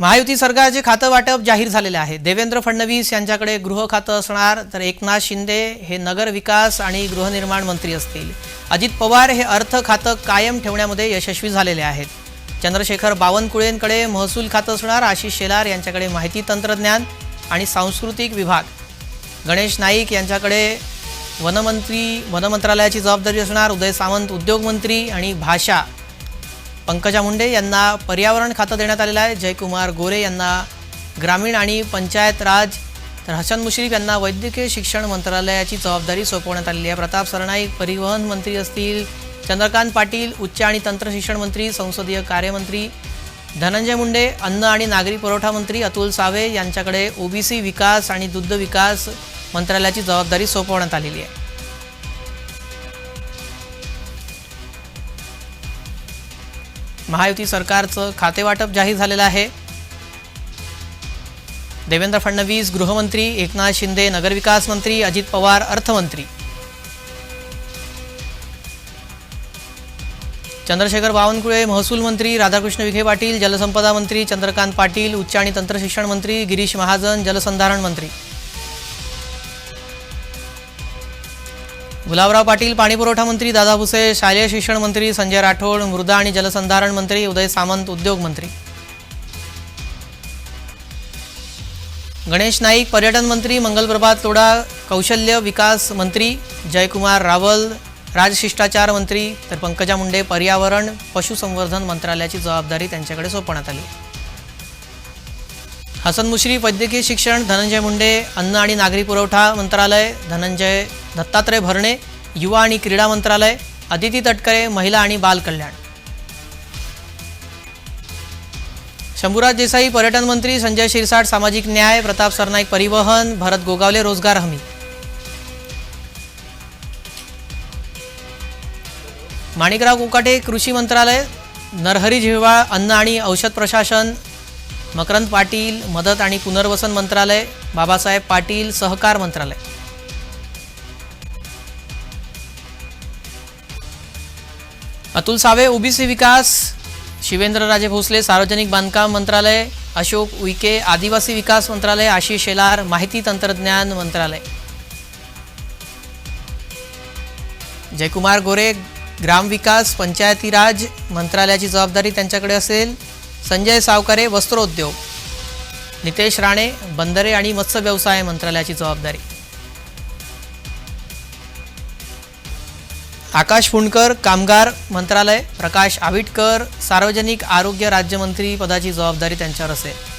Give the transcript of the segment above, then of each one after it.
महायुती सरकारचे खातं वाटप जाहीर झालेले आहे. देवेंद्र फडणवीस यांच्याकडे गृह खातं असणार तर एकनाथ शिंदे हे नगर विकास आणि गृहनिर्माण मंत्री असतील. अजित पवार हे अर्थ खातं कायम ठेवण्यामध्ये यशस्वी झालेले आहेत. चंद्रशेखर बावनकुळेंकडे महसूल खातं असणार आशिष शेलार यांच्याकडे माहिती तंत्रज्ञान आणि सांस्कृतिक विभाग. गणेश नाईक यांच्याकडे वनमंत्री वनमंत्रालयाची जबाबदारी असणार उदय सावंत उद्योगमंत्री आणि भाषा पंकजा मुंडे यांना पर्यावरण खातं देण्यात आलेलं आहे. जयकुमार गोरे यांना ग्रामीण आणि पंचायत राज तर हसन मुश्रीफ यांना वैद्यकीय शिक्षण मंत्रालयाची जबाबदारी सोपवण्यात आलेली आहे. प्रताप सरनाईक परिवहन मंत्री असतील चंद्रकांत पाटील उच्च आणि तंत्र शिक्षण मंत्री संसदीय कार्यमंत्री धनंजय मुंडे अन्न आणि नागरी पुरवठा मंत्री अतुल सावे यांच्याकडे ओबीसी विकास आणि दुग्ध विकास मंत्रालयाची जबाबदारी सोपवण्यात आलेली आहे. महायुती सरकारचं खातेवाटप जाहीर झालेलं आहे. देवेंद्र फडणवीस गृहमंत्री एकनाथ शिंदे नगरविकास मंत्री अजित पवार अर्थमंत्री. चंद्रशेखर बावनकुळे महसूल मंत्री राधाकृष्ण विखे पाटील जलसंपदा मंत्री चंद्रकांत पाटील उच्च आणि तंत्रशिक्षण मंत्री गिरीश महाजन जलसंधारण मंत्री. गुलाबराव पाटील पाणीपुरवठा मंत्री दादा भुसे शालेय शिक्षण मंत्री संजय राठोड मृदा आणि जलसंधारण मंत्री उदय सामंत उद्योग मंत्री. गणेश नाईक पर्यटन मंत्री मंगलप्रभात तोडा कौशल्य विकास मंत्री जयकुमार रावल राजशिष्टाचार मंत्री तर पंकजा मुंडे पर्यावरण पशुसंवर्धन मंत्रालयाची जबाबदारी त्यांच्याकडे सोपवण्यात आली. हसन मुश्रीफ वैद्यकीय शिक्षण धनंजय मुंडे अन्न आणि नागरी पुरवठा मंत्रालय धनंजय दत्तात्रय भरणे युवा आणि क्रीडा मंत्रालय अदिती तटकरे महिला आणि बाल कल्याण. शंभूराज देसाई पर्यटन मंत्री संजय शिरसाट सामाजिक न्याय प्रताप सरनाईक परिवहन भरत गोगावले रोजगार हमी. माणिकराव कोकाटे कृषी मंत्रालय नरहरी झिरवाळ अन्न आणि औषध प्रशासन मकरंद पाटील मदत आणि पुनर्वसन मंत्रालय बाबासाहेब पाटील सहकार मंत्रालय. अतुल सावे ओबीसी विकास शिवेंद्रराजे भोसले सार्वजनिक बांधकाम मंत्रालय अशोक उईके आदिवासी विकास मंत्रालय आशिष शेलार माहिती तंत्रज्ञान मंत्रालय. जयकुमार गोरे ग्रामविकास पंचायती राज मंत्रालयाची जबाबदारी त्यांच्याकडे असेल. संजय सावकारे वस्त्रोद्योग. नितेश राणे बंदरे आणि मत्स्य व्यवसाय मंत्रालयाची जबाबदारी. आकाश फुंडकर कामगार मंत्रालय प्रकाश आविटकर सार्वजनिक आरोग्य राज्यमंत्री पदाची जबाबदारी त्यांच्यावर असेल.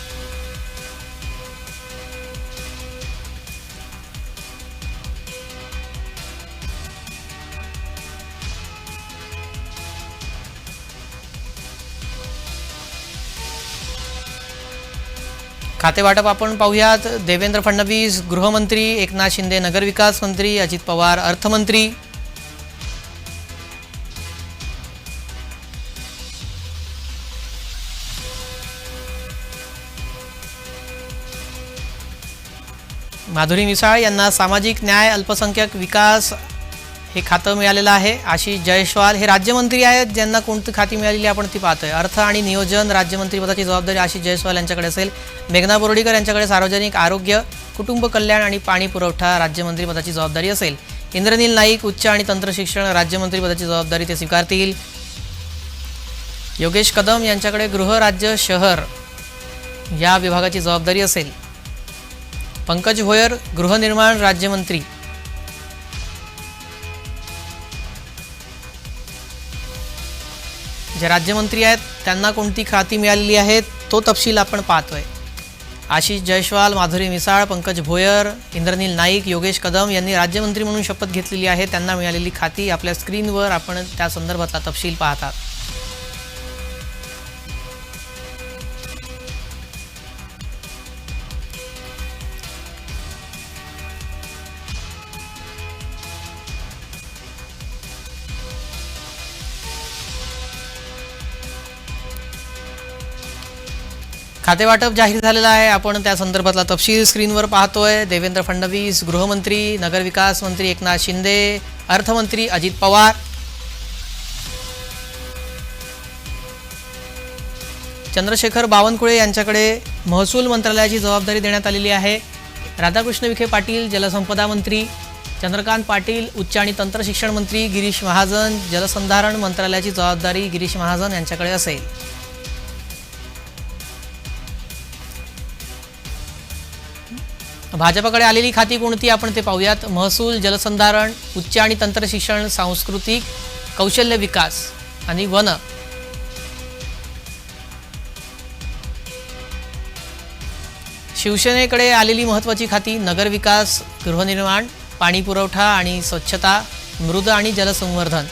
खातेवाटप आपण पाहूयात. देवेंद्र फडणवीस गृहमंत्री एकनाथ शिंदे नगरविकास मंत्री अजित पवार अर्थमंत्री. माधुरी मिसाळ यांना सामाजिक न्याय अल्पसंख्याक विकास हे खातं मिळालेलं आहे. आशिष जयस्वाल हे राज्यमंत्री आहेत. ज्यांना कोणती खाती मिळालेली आपण ती पाहतोय. अर्थ आणि नियोजन राज्यमंत्रीपदाची जबाबदारी आशिष जयस्वाल यांच्याकडे असेल. मेघना बोर्डीकर यांच्याकडे सार्वजनिक आरोग्य कुटुंब कल्याण आणि पाणी पुरवठा राज्यमंत्रीपदाची जबाबदारी असेल. इंद्रनील नाईक उच्च आणि तंत्रशिक्षण राज्यमंत्रीपदाची जबाबदारी ते स्वीकारतील. योगेश कदम यांच्याकडे गृह राज्य शहर या विभागाची जबाबदारी असेल. पंकज भोयर गृहनिर्माण राज्यमंत्री. जे राज्यमंत्री आहेत त्यांना कोणती खाती मिळालेली आहेत तो तपशील आपण पाहतोय. आशिष जयस्वाल माधुरी मिसाळ पंकज भोयर इंद्रनील नाईक योगेश कदम यांनी राज्यमंत्री म्हणून शपथ घेतलेली आहे. त्यांना मिळालेली खाती आपल्या स्क्रीनवर आपण त्या संदर्भातला तपशील पाहतात. खातेवाटप जाहीर झालेलं आहे. आपण त्या संदर्भातला तपशील स्क्रीनवर पाहतोय. देवेंद्र फडणवीस गृहमंत्री नगरविकास मंत्री एकनाथ शिंदे अर्थमंत्री अजित पवार. चंद्रशेखर बावनकुळे यांच्याकडे महसूल मंत्रालयाची जबाबदारी देण्यात आलेली आहे. राधाकृष्ण विखे पाटील जलसंपदा मंत्री. चंद्रकांत पाटील उच्च आणि तंत्र शिक्षण मंत्री गिरीश महाजन. जलसंधारण मंत्रालयाची जबाबदारी गिरीश महाजन यांच्याकडे असेल. भाजपकडे आलेली खाती कोणती आपण ते पाहूयात. महसूल जलसंधारण उच्च आणि तंत्र शिक्षण सांस्कृतिक कौशल्य विकास आणि वन. शिवसेनेकडे आलेली महत्त्वाची खाती नगरविकास गृहनिर्माण पाणी पुरवठा आणि स्वच्छता मृद आणि जलसंवर्धन.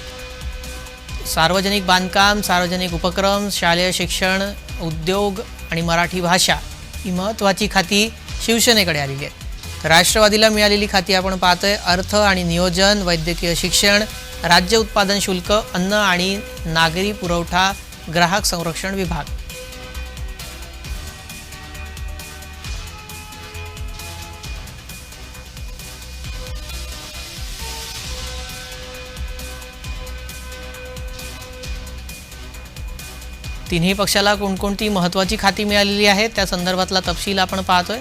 सार्वजनिक बांधकाम सार्वजनिक उपक्रम शालेय शिक्षण उद्योग आणि मराठी भाषा ही महत्त्वाची खाती शिवसेनेकडे आलेली आहेत. राष्ट्रवादीला मिळालेली खाती आपण पाहतोय. अर्थ आणि नियोजन वैद्यकीय शिक्षण राज्य उत्पादन शुल्क अन्न आणि नागरी पुरवठा ग्राहक संरक्षण विभाग. तिन्ही पक्षाला कोणकोणती महत्त्वाची खाती मिळालेली आहेत त्या संदर्भातला तपशील आपण पाहतोय.